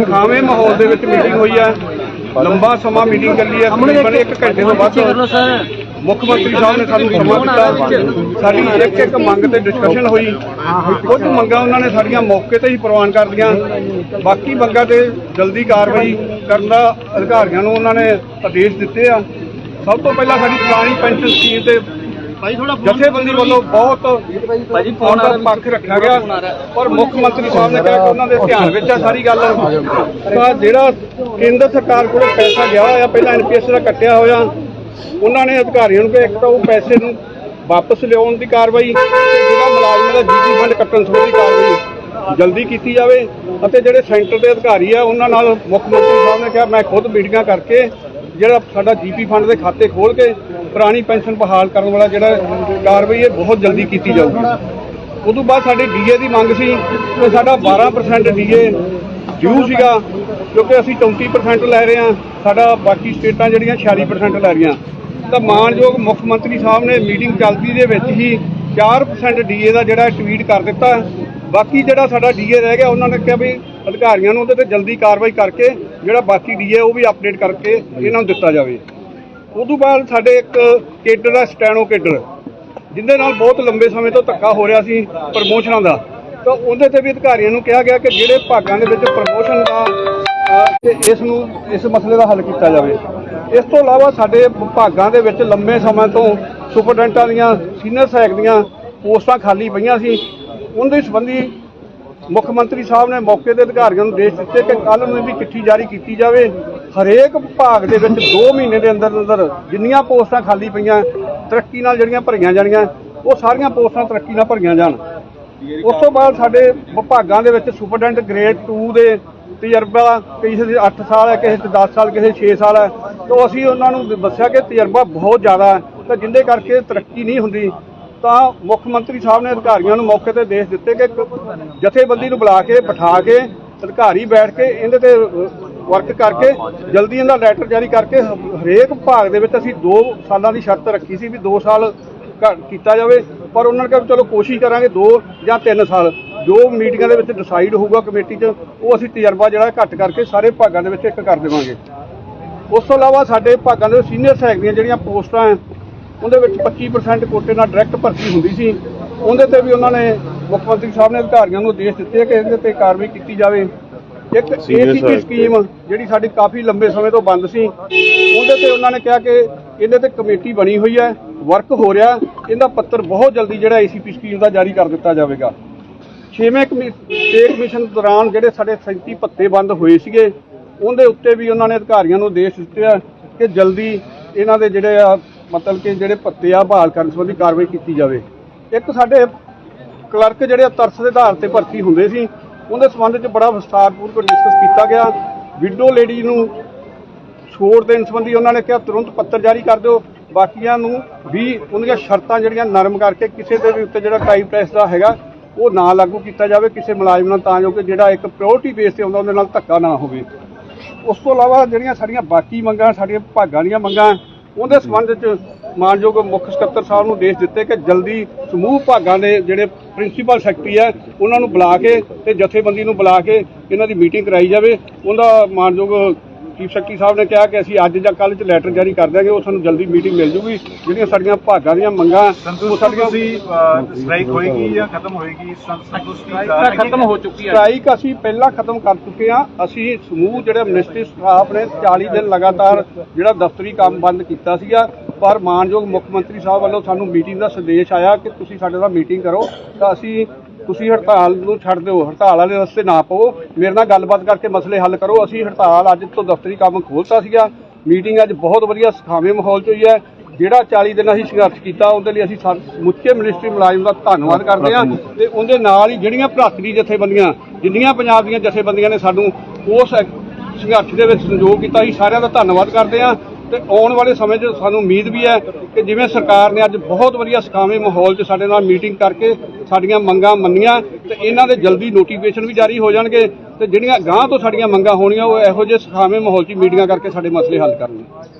ਸੁਖਾਵੇਂ ਮਾਹੌਲ ਦੇ ਵਿੱਚ ਮੀਟਿੰਗ ਹੋਈ ਹੈ ਲੰਬਾ ਸਮਾਂ ਮੀਟਿੰਗ ਚੱਲੀ ਹੈ ਤਕਰੀਬਨ 1 ਘੰਟੇ ਤੋਂ ਵੱਧ ਮੁੱਖ ਮੰਤਰੀ ਸਾਹਿਬ ਨੇ ਸਾਨੂੰ ਸਮਾਂ ਦਿੱਤਾ। ਸਾਡੀ ਇੱਕ ਇੱਕ ਮੰਗ ਤੇ ਡਿਸਕਸ਼ਨ ਹੋਈ। ਕੁਝ ਮੰਗਾਂ ਉਹਨਾਂ ਨੇ ਸਾਡੀਆਂ ਮੌਕੇ ਤੇ ਹੀ ਪ੍ਰਵਾਨ ਕਰ ਦੀਆਂ ਬਾਕੀ ਮੰਗਾਂ ਤੇ ਜਲਦੀ ਕਾਰਵਾਈ ਕਰਨ ਦਾ ਅਧਿਕਾਰੀਆਂ ਨੂੰ ਉਹਨਾਂ ਨੇ ਆਦੇਸ਼ ਦਿੱਤੇ ਆ। ਸਭ ਤੋਂ ਪਹਿਲਾਂ ਸਾਡੀ ਪੁਰਾਣੀ ਪੈਨਸ਼ਨ ਸਕੀਮ ਤੇ ਜਥੇਬੰਦੀ ਵੱਲੋਂ ਬਹੁਤ ਭਾਜੀ ਫੋਨ ਦਾ ਪੱਖ ਰੱਖਿਆ ਗਿਆ ਪਰ ਮੁੱਖ ਮੰਤਰੀ ਸਾਹਿਬ ਨੇ ਕਿਹਾ ਕਿ ਉਹਨਾਂ ਦੇ ਧਿਆਨ ਵਿੱਚ ਆ ਸਾਰੀ ਗੱਲ। ਤਾਂ ਜਿਹੜਾ ਕੇਂਦਰ ਸਰਕਾਰ ਕੋਲੋਂ ਪੈਸਾ ਗਿਆ ਹੋਇਆ ਪਹਿਲਾਂ ਐਨਪੀਐਸ ਦਾ ਕੱਟਿਆ ਹੋਇਆ ਉਹਨਾਂ ਨੇ ਅਧਿਕਾਰੀਆਂ ਨੂੰ ਕਿ ਇੱਕ ਤਾਂ ਉਹ ਪੈਸੇ ਨੂੰ ਵਾਪਸ ਲਿਆਉਣ ਦੀ ਕਾਰਵਾਈ ਤੇ ਜਿਹੜਾ ਮੁਲਾਜ਼ਮਾਂ ਦਾ ਜੀਪੀ ਫੰਡ ਕੱਟਣ ਸੰਬੰਧੀ ਕਾਰਵਾਈ ਜਲਦੀ ਕੀਤੀ ਜਾਵੇ ਅਤੇ ਜਿਹੜੇ ਸੈਂਟਰ ਦੇ ਅਧਿਕਾਰੀ ਆ ਉਹਨਾਂ ਨਾਲ ਮੁੱਖ ਮੰਤਰੀ ਸਾਹਿਬ ਨੇ ਕਿਹਾ ਮੈਂ ਖੁਦ ਮੀਟਿੰਗਾਂ ਕਰਕੇ ਜਿਹੜਾ ਸਾਡਾ ਜੀਪੀ ਫੰਡ ਦੇ ਖਾਤੇ ਖੋਲ ਕੇ ਪੁਰਾਣੀ ਪੈਨਸ਼ਨ ਬਹਾਲ ਕਰਨ ਵਾਲਾ ਜਿਹੜਾ ਕਾਰਵਾਈ ਹੈ ਬਹੁਤ ਜਲਦੀ ਕੀਤੀ ਜਾਊਗੀ। ਉਦੋਂ ਬਾਅਦ ਸਾਡੀ ਡੀਏ ਦੀ ਮੰਗ ਸੀ ਕਿ ਸਾਡਾ 12% ਡੀਏ ਡਿਊ ਸੀਗਾ, ਕਿਉਂਕਿ ਅਸੀਂ 34% ਲੈ ਰਹੇ ਹਾਂ, ਸਾਡਾ ਬਾਕੀ ਸਟੇਟਾਂ ਜਿਹੜੀਆਂ 46% ਲੈ ਰਹੀਆਂ। ਤਾਂ ਮਾਨਯੋਗ ਮੁੱਖ ਮੰਤਰੀ ਸਾਹਿਬ ਨੇ ਮੀਟਿੰਗ ਚੱਲਦੀ ਦੇ ਵਿੱਚ ਹੀ 4% ਡੀਏ ਦਾ ਜਿਹੜਾ ਟਵੀਟ ਕਰ ਦਿੱਤਾ। ਬਾਕੀ ਜਿਹੜਾ ਸਾਡਾ ਡੀਏ ਰਹਿ ਗਿਆ, ਉਹਨਾਂ ਨੇ ਕਿਹਾ ਵੀ ਅਧਿਕਾਰੀਆਂ ਨੂੰ ਉਹਦੇ ਤੇ ਜਲਦੀ ਕਾਰਵਾਈ ਕਰਕੇ ਜਿਹੜਾ ਬਾਕੀ ਡੀਏ ਉਹ ਵੀ ਅਪਡੇਟ ਕਰਕੇ ਇਹਨਾਂ ਨੂੰ ਦਿੱਤਾ ਜਾਵੇ। ਉਦੋਂ ਬਾਅਦ ਸਾਡੇ ਇੱਕ ਕੇਡਰ ਦਾ ਸਟੈਨੋ ਕੇਡਰ। ਜਿੰਦੇ ਨਾਲ ਬਹੁਤ ਲੰਬੇ ਸਮੇਂ ਤੋਂ ਧੱਕਾ ਹੋ ਰਿਹਾ ਸੀ ਪ੍ਰਮੋਸ਼ਨਾਂ ਦਾ। ਤਾਂ ਉਹਦੇ ਤੇ ਵੀ ਅਧਿਕਾਰੀਆਂ ਨੂੰ ਕਿਹਾ ਗਿਆ ਕਿ ਜਿਹੜੇ ਭਾਗਾਂ ਦੇ ਵਿੱਚ ਪ੍ਰਮੋਸ਼ਨ ਦਾ ਤੇ ਇਸ ਨੂੰ, ਇਸ ਮਸਲੇ ਦਾ ਹੱਲ ਕੀਤਾ ਜਾਵੇ। ਇਸ ਤੋਂ ਇਲਾਵਾ ਸਾਡੇ ਵਿਭਾਗਾਂ ਦੇ ਵਿੱਚ ਲੰਬੇ ਸਮੇਂ ਤੋਂ ਸੁਪਰਡੈਂਟਾਂ ਦੀਆਂ, ਸੀਨੀਅਰ ਸਹਾਇਕ ਦੀਆਂ ਪੋਸਟਾਂ ਖਾਲੀ ਪਈਆਂ ਸੀ। ਉਹਦੇ ਸੰਬੰਧੀ ਮੁੱਖ ਮੰਤਰੀ ਸਾਹਿਬ ਨੇ ਮੌਕੇ ਦੇ ਅਧਿਕਾਰੀਆਂ ਨੂੰ ਦੇਸ਼ ਦਿੱਤੇ ਕਿ ਕੱਲ ਨੂੰ ਵੀ ਚਿੱਠੀ ਜਾਰੀ ਕੀਤੀ ਜਾਵੇ। ਹਰੇਕ ਵਿਭਾਗ ਦੇ ਵਿੱਚ 2 ਮਹੀਨੇ ਦੇ ਅੰਦਰ ਅੰਦਰ ਜਿੰਨੀਆਂ ਪੋਸਟਾਂ ਖਾਲੀ ਪਈਆਂ, ਤਰੱਕੀ ਨਾਲ ਜਿਹੜੀਆਂ ਭਰੀਆਂ ਜਾਣੀਆਂ, ਉਹ ਸਾਰੀਆਂ ਪੋਸਟਾਂ ਤਰੱਕੀ ਨਾਲ ਭਰੀਆਂ ਜਾਣ। ਉਸ ਤੋਂ ਬਾਅਦ ਸਾਡੇ ਵਿਭਾਗਾਂ ਦੇ ਵਿੱਚ ਸੁਪਰਡੈਂਟ ਗ੍ਰੇਡ 2 ਦੇ ਤਜਰਬਾ, ਕਿਸੇ ਦੇ 8 ਸਾਲ ਹੈ, ਕਿਸੇ ਦੇ 10 ਸਾਲ, ਕਿਸੇ ਦੇ 6 ਸਾਲ ਹੈ। ਤਾਂ ਅਸੀਂ ਉਹਨਾਂ ਨੂੰ ਦੱਸਿਆ ਕਿ ਤਜਰਬਾ ਬਹੁਤ ਜ਼ਿਆਦਾ ਹੈ, ਤਾਂ ਜਿੰਦੇ ਕਰਕੇ ਤਰੱਕੀ ਨਹੀਂ ਹੁੰਦੀ ਤਾਂ ਮੁੱਖ ਮੰਤਰੀ ਸਾਹਿਬ ਨੇ ਅਧਿਕਾਰੀਆਂ ਨੂੰ ਮੌਕੇ ਤੇ ਦੇਸ਼ ਦਿੱਤੇ ਕਿ ਜਥੇਬੰਦੀ ਨੂੰ ਬੁਲਾ ਕੇ, ਬਿਠਾ ਕੇ, ਅਧਿਕਾਰੀ ਬੈਠ ਕੇ, ਇਹਦੇ ਤੇ ਵਰਕ ਕਰਕੇ, ਜਲਦੀ ਇਹਦਾ ਲੈਟਰ ਜਾਰੀ ਕਰਕੇ, ਹਰੇਕ ਭਾਗ ਦੇ ਵਿੱਚ ਅਸੀਂ 2 ਸਾਲਾਂ ਦੀ ਸ਼ਰਤ ਰੱਖੀ ਸੀ ਵੀ 2 ਸਾਲ ਘ- ਕੀਤਾ ਜਾਵੇ, ਪਰ ਉਹਨਾਂ ਨੇ ਕਿਹਾ ਵੀ ਚਲੋ ਕੋਸ਼ਿਸ਼ ਕਰਾਂਗੇ 2 ਜਾਂ 3 ਸਾਲ। ਜੋ ਮੀਟਿੰਗਾਂ ਦੇ ਵਿੱਚ ਡਿਸਾਈਡ ਹੋਊਗਾ ਕਮੇਟੀ 'ਚ, ਉਹ ਅਸੀਂ ਤਜਰਬਾ ਜਿਹੜਾ ਘੱਟ ਕਰਕੇ ਸਾਰੇ ਭਾਗਾਂ ਦੇ ਵਿੱਚ ਇੱਕ ਕਰ ਦੇਵਾਂਗੇ। ਉਸ ਤੋਂ ਇਲਾਵਾ ਸਾਡੇ ਭਾਗਾਂ ਦੇ ਸੀਨੀਅਰ ਸਹਾਇਕ ਦੀਆਂ ਜਿਹੜੀਆਂ ਪੋਸਟਾਂ ਹੈ ਉਹਦੇ ਵਿੱਚ 25% ਕੋਟੇ ਨਾਲ ਡਾਇਰੈਕਟ ਭਰਤੀ ਹੁੰਦੀ ਸੀ। ਉਹਦੇ ਤੇ ਵੀ ਉਹਨਾਂ ਨੇ ਮੁੱਖ ਮੰਤਰੀ ਸਾਹਿਬ ਨੇ ਅਧਿਕਾਰੀਆਂ ਨੂੰ ਆਦੇਸ਼ ਦਿੱਤੇ ਕਿ ਇਹਦੇ ਤੇ ਕਾਰਵਾਈ ਕੀਤੀ ਜਾਵੇ। ਇੱਕ ਏਸੀਪੀ ਸਕੀਮ ਜਿਹੜੀ ਸਾਡੀ ਕਾਫੀ ਲੰਬੇ ਸਮੇਂ ਤੋਂ ਬੰਦ ਸੀ। ਉਹਦੇ ਤੇ ਉਹਨਾਂ ਨੇ ਕਿਹਾ ਕਿ ਇਹਦੇ ਤੇ ਕਮੇਟੀ ਬਣੀ ਹੋਈ ਹੈ ਵਰਕ ਹੋ ਰਿਹਾ। ਇਹਦਾ ਪੱਤਰ ਬਹੁਤ ਜਲਦੀ ਜਿਹੜਾ ਏਸੀਪੀ ਸਕੀਮ ਦਾ ਜਾਰੀ ਕਰ ਦਿੱਤਾ ਜਾਵੇਗਾ। ਛੇਵੇਂ ਕਮੀ- ਪੇ ਕਮਿਸ਼ਨ ਦੌਰਾਨ ਜਿਹੜੇ ਸਾਡੇ 37 ਭੱਤੇ ਬੰਦ ਹੋਏ ਸੀਗੇ ਉਹਦੇ ਉੱਤੇ ਵੀ ਉਹਨਾਂ ਨੇ ਅਧਿਕਾਰੀਆਂ ਨੂੰ ਆਦੇਸ਼ ਦਿੱਤੇ ਆ ਕਿ ਜਲਦੀ ਇਹਨਾਂ ਦੇ ਜਿਹੜੇ ਆ ਮਤਲਬ ਕਿ ਜਿਹੜੇ ਪੱਤੇ ਆ ਬਹਾਲ ਕਰਨ ਸੰਬੰਧੀ ਕਾਰਵਾਈ ਕੀਤੀ ਜਾਵੇ। ਇੱਕ ਸਾਡੇ ਕਲਰਕ ਜਿਹੜੇ ਆ, ਤਰਸ ਦੇ ਆਧਾਰ ਤੇ ਭਰਤੀ ਹੁੰਦੇ ਸੀ, ਉਹਦੇ ਸੰਬੰਧ ਵਿੱਚ ਬੜਾ ਵਿਸਥਾਰਪੂਰਵਕ ਡਿਸਕਸ ਕੀਤਾ ਗਿਆ। ਵਿਡੋ ਲੇਡੀ ਨੂੰ ਛੋੜ ਦੇਣ ਸੰਬੰਧੀ ਉਹਨਾਂ ਨੇ ਕਿਹਾ, ਤੁਰੰਤ ਪੱਤਰ ਜਾਰੀ ਕਰ ਦਿਓ। ਬਾਕੀਆਂ ਨੂੰ ਵੀ ਉਹਦੀਆਂ ਸ਼ਰਤਾਂ ਜਿਹੜੀਆਂ ਨਰਮ ਕਰਕੇ ਕਿਸੇ ਦੇ ਵੀ ਉੱਤੇ ਜਿਹੜਾ ਟਾਈਮ ਪ੍ਰੈਸ ਦਾ ਹੈਗਾ, ਉਹ ਨਾ ਲਾਗੂ ਕੀਤਾ ਜਾਵੇ, ਕਿਸੇ ਮੁਲਾਜ਼ਮ ਨਾਲ ਤਾਂ ਜੋ ਕਿ ਜਿਹੜਾ ਇੱਕ ਪ੍ਰਾਇੋਰਟੀ ਬੇਸ ਤੇ ਆਉਂਦਾ, ਉਹਦੇ ਨਾਲ ਧੱਕਾ ਨਾ ਹੋਵੇ। ਉਸ ਤੋਂ ਇਲਾਵਾ ਜਿਹੜੀਆਂ ਸਾਡੀਆਂ ਬਾਕੀ ਮੰਗਾਂ, ਸਾਡੀਆਂ ਭਾਗਾਂ ਦੀਆਂ ਮੰਗਾਂ ਉਹਦੇ ਸੰਬੰਧ 'ਚ ਮਾਨਯੋਗ ਮੁੱਖ ਸਕੱਤਰ ਸਾਹਿਬ ਨੂੰ ਦੇਸ਼ ਦਿੱਤੇ ਕਿ ਜਲਦੀ ਸਮੂਹ ਭਾਗਾਂ ਦੇ ਜਿਹੜੇ ਪ੍ਰਿੰਸੀਪਲ ਸੈਕਟਰੀ ਹੈ, ਉਹਨਾਂ ਨੂੰ ਬੁਲਾ ਕੇ ਤੇ ਜਥੇਬੰਦੀ ਨੂੰ ਬੁਲਾ ਕੇ ਇਹਨਾਂ ਦੀ ਮੀਟਿੰਗ ਕਰਾਈ ਜਾਵੇ। ਉਹਦਾ ਮਾਨਯੋਗ ਚੀਫ ਸੈਕਟਰੀ ਸਾਹਿਬ ਨੇ ਕਿਹਾ ਕਿ ਅਸੀਂ ਅੱਜ ਜਾਂ ਕੱਲ੍ਹ ਚ ਲੈਟਰ ਜਾਰੀ ਕਰ ਦਿਆਂਗੇ ਉਹ ਸਾਨੂੰ ਜਲਦੀ ਮੀਟਿੰਗ ਮਿਲ ਜੂਗੀ। ਜਿਹੜੀਆਂ ਸਾਡੀਆਂ ਭਾਗਾਂ ਦੀਆਂ ਮੰਗਾਂ ਉਹ ਸਾਡੀਆਂ ਸਟ੍ਰਾਈਕ ਹੋਏਗੀ ਜਾਂ ਖਤਮ ਹੋਏਗੀ? ਸੰਤੁਸ਼ਟੀ ਖਤਮ ਹੋ। ਚੁੱਕੀ ਹੈ। ਸਟ੍ਰਾਈਕ ਅਸੀਂ ਪਹਿਲਾਂ ਖਤਮ ਕਰ ਚੁੱਕੇ ਹਾਂ। ਅਸੀਂ ਸਮੂਹ ਜਿਹੜੇ ਮਿਨਿਸਟਰੀ ਸਟਾਫ ਨੇ 40 ਦਿਨ ਲਗਾਤਾਰ ਜਿਹੜਾ ਦਫ਼ਤਰੀ ਕੰਮ ਬੰਦ ਕੀਤਾ ਸੀਗਾ ਪਰ ਮਾਨਯੋਗ ਮੁੱਖ ਮੰਤਰੀ ਸਾਹਿਬ ਵੱਲੋਂ ਸਾਨੂੰ ਮੀਟਿੰਗ ਦਾ ਸੰਦੇਸ਼ ਆਇਆ ਕਿ ਤੁਸੀਂ ਸਾਡੇ ਨਾਲ ਮੀਟਿੰਗ ਕਰੋ। ਤਾਂ ਅਸੀਂ ਤੁਸੀਂ ਹੜਤਾਲ ਨੂੰ ਛੱਡ ਦਿਓ, ਹੜਤਾਲ ਵਾਲੇ ਰਸਤੇ ਨਾ ਪਾਓ ਮੇਰੇ ਨਾਲ ਗੱਲਬਾਤ ਕਰਕੇ ਮਸਲੇ ਹੱਲ ਕਰੋ। ਅਸੀਂ ਹੜਤਾਲ ਅੱਜ ਤੋਂ ਦਫ਼ਤਰੀ ਕੰਮ ਖੋਲ੍ਹਤਾ ਸੀਗਾ। ਮੀਟਿੰਗ ਅੱਜ ਬਹੁਤ ਵਧੀਆ ਸੁਖਾਵੇਂ ਮਾਹੌਲ 'ਚ ਹੋਈ ਹੈ। ਜਿਹੜਾ 40 ਦਿਨ ਅਸੀਂ ਸੰਘਰਸ਼ ਕੀਤਾ, ਉਹਦੇ ਲਈ ਅਸੀਂ ਸਾ- ਸਮੁੱਚੇ ਮਿਨਿਸਟਰੀ ਮੁਲਾਜ਼ਮ ਦਾ ਧੰਨਵਾਦ ਕਰਦੇ ਹਾਂ। ਤੇ ਉਹਦੇ ਨਾਲ ਹੀ ਜਿਹੜੀਆਂ ਭਰਾਤਰੀ ਜਥੇਬੰਦੀਆਂ, ਜਿੰਨੀਆਂ ਪੰਜਾਬ ਦੀਆਂ ਜਥੇਬੰਦੀਆਂ ਨੇ ਸਾਨੂੰ ਉਸ ਸੰਘਰਸ਼ ਦੇ ਵਿੱਚ ਸੰਯੋਗ ਕੀਤਾ, ਅਸੀਂ ਸਾਰਿਆਂ ਦਾ ਧੰਨਵਾਦ ਕਰਦੇ ਹਾਂ। ਤੇ ਆਉਣ ਵਾਲੇ ਸਮੇਂ 'ਚ ਸਾਨੂੰ ਉਮੀਦ ਵੀ ਹੈ ਕਿ ਜਿਵੇਂ ਸਰਕਾਰ ਨੇ ਅੱਜ ਬਹੁਤ ਵਧੀਆ ਸੁਖਾਵੇਂ ਮਾਹੌਲ 'ਚ ਸਾਡੇ ਨਾਲ ਮੀਟਿੰਗ ਕਰਕੇ ਸਾਡੀਆਂ ਮੰਗਾਂ ਮੰਨੀਆਂ ਤੇ ਇਹਨਾਂ ਦੇ ਜਲਦੀ ਨੋਟੀਫਿਕੇਸ਼ਨ ਵੀ ਜਾਰੀ ਹੋ ਜਾਣਗੇ ਤੇ ਜਿਹੜੀਆਂ ਗਾਂਹ ਤੋਂ ਸਾਡੀਆਂ ਮੰਗਾਂ ਹੋਣੀਆਂ ਉਹ ਇਹੋ ਜਿਹੇ ਸੁਖਾਵੇਂ ਮਾਹੌਲ 'ਚ ਮੀਟਿੰਗਾਂ ਕਰਕੇ ਸਾਡੇ ਮਸਲੇ ਹੱਲ ਕਰਨਗੇ।